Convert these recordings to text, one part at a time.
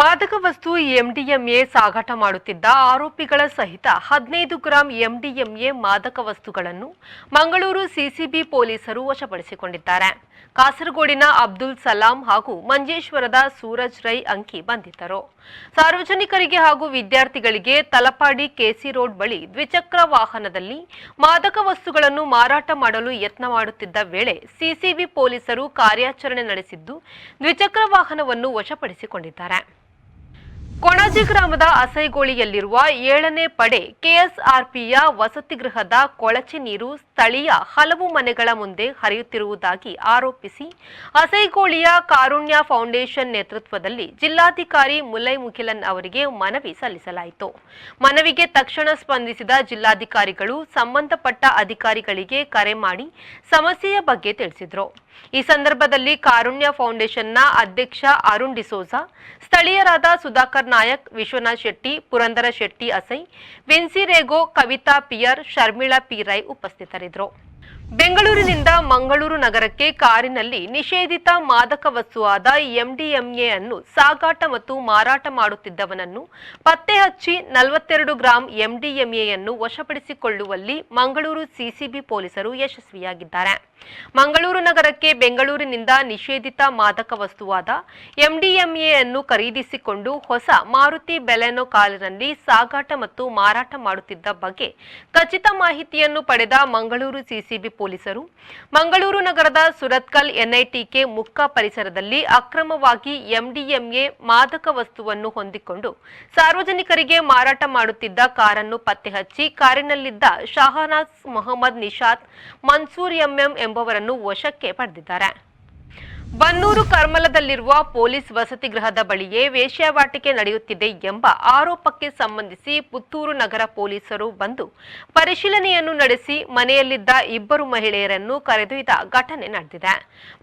ಮಾದಕ ವಸ್ತು ಎಂಡಿಎಂಎ ಸಾಗಾಟ ಮಾಡುತ್ತಿದ್ದ ಆರೋಪಿಗಳ ಸಹಿತ ಹದಿನೈದು ಗ್ರಾಂ ಎಂಡಿಎಂಎ ಮಾದಕ ವಸ್ತುಗಳನ್ನು ಮಂಗಳೂರು ಸಿಸಿಬಿ ಪೊಲೀಸರು ವಶಪಡಿಸಿಕೊಂಡಿದ್ದಾರೆ. ಕಾಸರಗೋಡಿನ ಅಬ್ದುಲ್ ಸಲಾಂ ಹಾಗೂ ಮಂಜೇಶ್ವರದ ಸೂರಜ್ ರೈ ಅಂಕಿ ಬಂಧಿತರು. ಸಾರ್ವಜನಿಕರಿಗೆ ಹಾಗೂ ವಿದ್ಯಾರ್ಥಿಗಳಿಗೆ ತಲಪಾಡಿ ಕೆಸಿ ರೋಡ್ ಬಳಿ ದ್ವಿಚಕ್ರ ವಾಹನದಲ್ಲಿ ಮಾದಕ ವಸ್ತುಗಳನ್ನು ಮಾರಾಟ ಮಾಡಲು ಯತ್ನ ಮಾಡುತ್ತಿದ್ದ ವೇಳೆ ಸಿಸಿಬಿ ಪೊಲೀಸರು ಕಾರ್ಯಾಚರಣೆ ನಡೆಸಿದ್ದು ದ್ವಿಚಕ್ರ ವಾಹನವನ್ನು ವಶಪಡಿಸಿಕೊಂಡಿದ್ದಾರೆ. ಕೊಣಾಜಿ ಗ್ರಾಮದ ಅಸೈಗೋಳಿಯಲ್ಲಿರುವ ಏಳನೇ ಪಡೆ ಕೆಎಸ್ಆರ್ಪಿಯ ವಸತಿ ಗೃಹದ ಕೊಳಚೆ ನೀರು ಸ್ಥಳೀಯ ಹಲವು ಮನೆಗಳ ಮುಂದೆ ಹರಿಯುತ್ತಿರುವುದಾಗಿ ಆರೋಪಿಸಿ ಅಸೈಗೋಳಿಯ ಕಾರುಣ್ಯ ಫೌಂಡೇಶನ್ ನೇತೃತ್ವದಲ್ಲಿ ಜಿಲ್ಲಾಧಿಕಾರಿ ಮುಲೈ ಮುಖಿಲನ್ ಅವರಿಗೆ ಮನವಿ ಸಲ್ಲಿಸಲಾಯಿತು. ಮನವಿಗೆ ತಕ್ಷಣ ಸ್ಪಂದಿಸಿದ ಜಿಲ್ಲಾಧಿಕಾರಿಗಳು ಸಂಬಂಧಪಟ್ಟ ಅಧಿಕಾರಿಗಳಿಗೆ ಕರೆ ಮಾಡಿ ಸಮಸ್ಯೆಯ ಬಗ್ಗೆ ತಿಳಿಸಿದರು. ಈ ಸಂದರ್ಭದಲ್ಲಿ ಕಾರುಣ್ಯ ಫೌಂಡೇಶನ್ನ ಅಧ್ಯಕ್ಷ ಅರುಣ್ ಡಿಸೋಜಾ, ಸ್ಥಳೀಯರಾದ Sudhakar Nayak, Vishwanath Shetty, Purandara Shetty Asai, Vinci Rego, Kavita pear, Sharmila P Rai ಉಪಸ್ಥಿತರಿದ್ದರು. ಬೆಂಗಳೂರಿನಿಂದ ಮಂಗಳೂರು ನಗರಕ್ಕೆ ಕಾರಿನಲ್ಲಿ ನಿಷೇಧಿತ ಮಾದಕ ವಸ್ತುವಾದ ಎಂಡಿಎಂಎ ಅನ್ನು ಸಾಗಾಟ ಮತ್ತು ಮಾರಾಟ ಮಾಡುತ್ತಿದ್ದವನನ್ನು ಪತ್ತೆ ಹಚ್ಚಿ ನಲವತ್ತೆರಡು ಗ್ರಾಂ ಎಂಡಿಎಂಎಯನ್ನು ವಶಪಡಿಸಿಕೊಳ್ಳುವಲ್ಲಿ ಮಂಗಳೂರು ಸಿಸಿಬಿ ಪೊಲೀಸರು ಯಶಸ್ವಿಯಾಗಿದ್ದಾರೆ. ಮಂಗಳೂರು ನಗರಕ್ಕೆ ಬೆಂಗಳೂರಿನಿಂದ ನಿಷೇಧಿತ ಮಾದಕ ವಸ್ತುವಾದ ಎಂಡಿಎಂಎ ಅನ್ನು ಖರೀದಿಸಿಕೊಂಡು ಹೊಸ ಮಾರುತಿ ಬೆಲೆನೋ ಕಾರಿನಲ್ಲಿ ಸಾಗಾಟ ಮತ್ತು ಮಾರಾಟ ಮಾಡುತ್ತಿದ್ದ ಬಗ್ಗೆ ಖಚಿತ ಮಾಹಿತಿಯನ್ನು ಪಡೆದ ಮಂಗಳೂರು ಸಿಸಿಬಿ ಪೊಲೀಸರು, ಮಂಗಳೂರು ನಗರದ ಸುರತ್ಕಲ್ ಎನ್ಐಟಿಕೆ ಮುಕ್ಕ ಪರಿಸರದಲ್ಲಿ ಅಕ್ರಮವಾಗಿ ಎಂಡಿಎಂಎ ಮಾದಕ ವಸ್ತುವನ್ನು ಹೊಂದಿಕೊಂಡು ಸಾರ್ವಜನಿಕರಿಗೆ ಮಾರಾಟ ಮಾಡುತ್ತಿದ್ದ ಕಾರನ್ನು ಪತ್ತೆಹಚ್ಚಿ ಕಾರಿನಲ್ಲಿದ್ದ ಶಹನಾಜ್ ಮೊಹಮ್ಮದ್ ನಿಷಾದ್, ಮನ್ಸೂರ್ ಎಂಎಂ ಎಂಬವರನ್ನು ವಶಕ್ಕೆ ಪಡೆದಿದ್ದಾರೆ. ಬನ್ನೂರು ಕರ್ಮಲದಲ್ಲಿರುವ ಪೊಲೀಸ್ ವಸತಿ ಗೃಹದ ಬಳಿಯೇ ವೇಶ್ಯಾವಾಟಿಕೆ ನಡೆಯುತ್ತಿದೆ ಎಂಬ ಆರೋಪಕ್ಕೆ ಸಂಬಂಧಿಸಿ ಪುತ್ತೂರು ನಗರ ಪೊಲೀಸರು ಬಂದು ಪರಿಶೀಲನೆಯನ್ನು ನಡೆಸಿ ಮನೆಯಲ್ಲಿದ್ದ ಇಬ್ಬರು ಮಹಿಳೆಯರನ್ನು ಕರೆದೊಯ್ದ ಘಟನೆ ನಡೆದಿದೆ.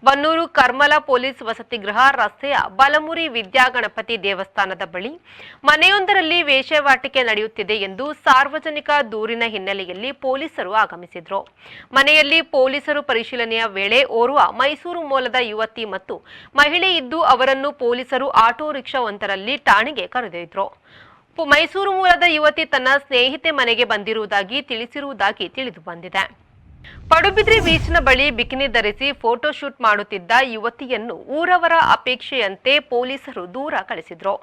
ಬನ್ನೂರು ಕರ್ಮಲ ಪೊಲೀಸ್ ವಸತಿ ಗೃಹ ರಸ್ತೆಯ ಬಲಮುರಿ ವಿದ್ಯಾಗಣಪತಿ ದೇವಸ್ಥಾನದ ಬಳಿ ಮನೆಯೊಂದರಲ್ಲಿ ವೇಶ್ಯಾವಾಟಿಕೆ ನಡೆಯುತ್ತಿದೆ ಎಂದು ಸಾರ್ವಜನಿಕ ದೂರಿನ ಹಿನ್ನೆಲೆಯಲ್ಲಿ ಪೊಲೀಸರು ಆಗಮಿಸಿದರು. ಮನೆಯಲ್ಲಿ ಪೊಲೀಸರು ಪರಿಶೀಲನೆಯ ವೇಳೆ ಓರ್ವ ಮೈಸೂರು ಮೂಲದ ಯುವತಿ ಮತ್ತು ಮಹಿಳೆ ಇದ್ದು ಅವರನ್ನು ಪೊಲೀಸರು ಆಟೋ ರಿಕ್ಷಾವೊಂದರಲ್ಲಿ ಠಾಣೆಗೆ ಕರೆದೊಯ್ದರು. ಮೈಸೂರು ಮೂಲದ ಯುವತಿ ತನ್ನ ಸ್ನೇಹಿತೆ ಮನೆಗೆ ಬಂದಿರುವುದಾಗಿ ತಿಳಿಸಿರುವುದಾಗಿ ತಿಳಿದು ಬಂದಿದೆ. ಪಡುಬಿದ್ರಿ ಬೀಚ್ನ ಬಳಿ ಬಿಕಿನಿ ಧರಿಸಿ ಫೋಟೋ ಶೂಟ್ ಮಾಡುತ್ತಿದ್ದ ಯುವತಿಯನ್ನು ಊರವರ ಅಪೇಕ್ಷೆಯಂತೆ ಪೊಲೀಸರು ದೂರ ಕಳಿಸಿದ್ರು.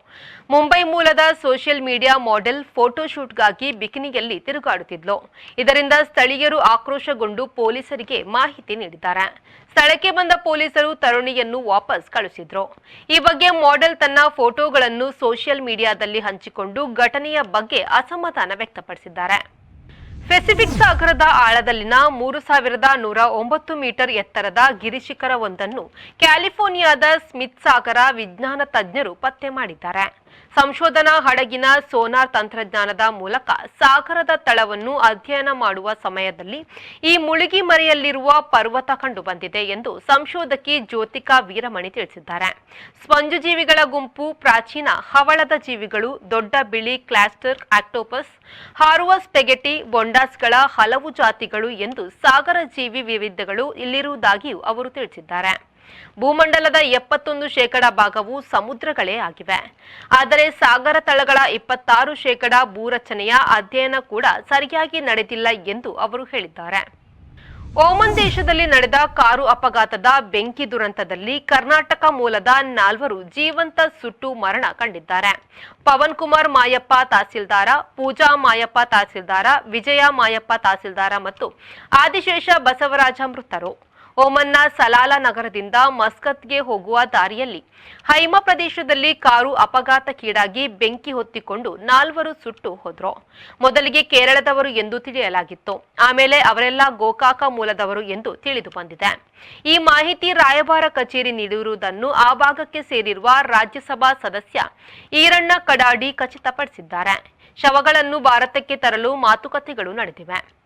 ಮುಂಬೈ ಮೂಲದ ಸೋಷಿಯಲ್ ಮೀಡಿಯಾ ಮಾಡೆಲ್ ಫೋಟೋ ಶೂಟ್ಗಾಗಿ ಬಿಕಿನಿಯಲ್ಲಿ ತಿರುಗಾಡುತ್ತಿದ್ಲು. ಇದರಿಂದ ಸ್ಥಳೀಯರು ಆಕ್ರೋಶಗೊಂಡು ಪೊಲೀಸರಿಗೆ ಮಾಹಿತಿ ನೀಡಿದ್ದಾರೆ. ಸ್ಥಳಕ್ಕೆ ಬಂದ ಪೊಲೀಸರು ತರುಣಿಯನ್ನು ವಾಪಸ್ ಕಳುಹಿಸಿದ್ರು. ಈ ಬಗ್ಗೆ ಮಾಡೆಲ್ ತನ್ನ ಫೋಟೋಗಳನ್ನು ಸೋಷಿಯಲ್ ಮೀಡಿಯಾದಲ್ಲಿ ಹಂಚಿಕೊಂಡು ಘಟನೆಯ ಬಗ್ಗೆ ಅಸಮಾಧಾನ ವ್ಯಕ್ತಪಡಿಸಿದ್ದಾರೆ. ಪೆಸಿಫಿಕ್ ಸಾಗರದ ಆಳದಲ್ಲಿನ ಮೂರು ಸಾವಿರದ ನೂರ ಒಂಬತ್ತು ಮೀಟರ್ ಎತ್ತರದ ಗಿರಿಶಿಖರವೊಂದನ್ನು ಕ್ಯಾಲಿಫೋರ್ನಿಯಾದ ಸ್ಮಿತ್ ಸಾಗರ ವಿಜ್ಞಾನ ತಜ್ಞರು ಪತ್ತೆ ಮಾಡಿದ್ದಾರೆ. ಸಂಶೋಧನಾ ಹಡಗಿನ ಸೋನಾರ್ ತಂತ್ರಜ್ಞಾನದ ಮೂಲಕ ಸಾಗರದ ತಳವನ್ನು ಅಧ್ಯಯನ ಮಾಡುವ ಸಮಯದಲ್ಲಿ ಈ ಮುಳುಗಿ ಮರೆಯಲ್ಲಿರುವ ಪರ್ವತ ಕಂಡುಬಂದಿದೆ ಎಂದು ಸಂಶೋಧಕಿ ಜ್ಯೋತಿಕಾ ವೀರಮಣಿ ತಿಳಿಸಿದ್ದಾರೆ. ಸ್ಪಂಜುಜೀವಿಗಳ ಗುಂಪು, ಪ್ರಾಚೀನ ಹವಳದ ಜೀವಿಗಳು, ದೊಡ್ಡ ಬಿಳಿ ಕ್ಲಾಸ್ಟರ್, ಆಕ್ಟೋಪಸ್, ಹಾರುವ ಸ್ಪೆಗೆಟಿ ಬೊಂಡಾಸ್ಗಳ ಹಲವು ಜಾತಿಗಳು ಎಂದು ಸಾಗರ ಜೀವಿ ವಿವಿಧಗಳು ಇಲ್ಲಿರುವುದಾಗಿಯೂ ಅವರು ತಿಳಿಸಿದ್ದಾರೆ. ಭೂಮಂಡಲದ ಎಪ್ಪತ್ತೊಂದು ಶೇಕಡ ಭಾಗವು ಸಮುದ್ರಗಳೇ ಆಗಿವೆ. ಆದರೆ ಸಾಗರ ತಳಗಳ ಇಪ್ಪತ್ತಾರು ಶೇಕಡ ಭೂರಚನೆಯ ಅಧ್ಯಯನ ಕೂಡ ಸರಿಯಾಗಿ ನಡೆದಿಲ್ಲ ಎಂದು ಅವರು ಹೇಳಿದ್ದಾರೆ. ಓಮನ್ ದೇಶದಲ್ಲಿ ನಡೆದ ಕಾರು ಅಪಘಾತದ ಬೆಂಕಿ ದುರಂತದಲ್ಲಿ ಕರ್ನಾಟಕ ಮೂಲದ ನಾಲ್ವರು ಜೀವಂತ ಸುಟ್ಟು ಮರಣ ಕಂಡಿದ್ದಾರೆ. ಪವನ್ ಕುಮಾರ್ ಮಾಯಪ್ಪ ತಹಸೀಲ್ದಾರ, ಪೂಜಾ ಮಾಯಪ್ಪ ತಹಸೀಲ್ದಾರ, ವಿಜಯ ಮಾಯಪ್ಪ ತಹಸೀಲ್ದಾರ ಮತ್ತು ಆದಿಶೇಷ ಬಸವರಾಜ ಮೃತರು. ಓಮನ್ನ ಸಲಾಲ ನಗರದಿಂದ ಮಸ್ಕತ್ಗೆ ಹೋಗುವ ದಾರಿಯಲ್ಲಿ ಹೈಮ ಪ್ರದೇಶದಲ್ಲಿ ಕಾರು ಅಪಘಾತಕ್ಕೀಡಾಗಿ ಬೆಂಕಿ ಹೊತ್ತಿಕೊಂಡು ನಾಲ್ವರು ಸುಟ್ಟು ಹೋದ್ರು. ಮೊದಲಿಗೆ ಕೇರಳದವರು ಎಂದು ತಿಳಿಯಲಾಗಿತ್ತು. ಆಮೇಲೆ ಅವರೆಲ್ಲ ಗೋಕಾಕ ಮೂಲದವರು ಎಂದು ತಿಳಿದು ಬಂದಿದೆ. ಈ ಮಾಹಿತಿ ರಾಯಭಾರ ಕಚೇರಿ ನೀಡಿರುವುದನ್ನು ಆ ಭಾಗಕ್ಕೆ ಸೇರಿರುವ ರಾಜ್ಯಸಭಾ ಸದಸ್ಯ ಈರಣ್ಣ ಕಡಾಡಿ ಖಚಿತಪಡಿಸಿದ್ದಾರೆ. ಶವಗಳನ್ನು ಭಾರತಕ್ಕೆ ತರಲು ಮಾತುಕತೆಗಳು ನಡೆದಿವೆ.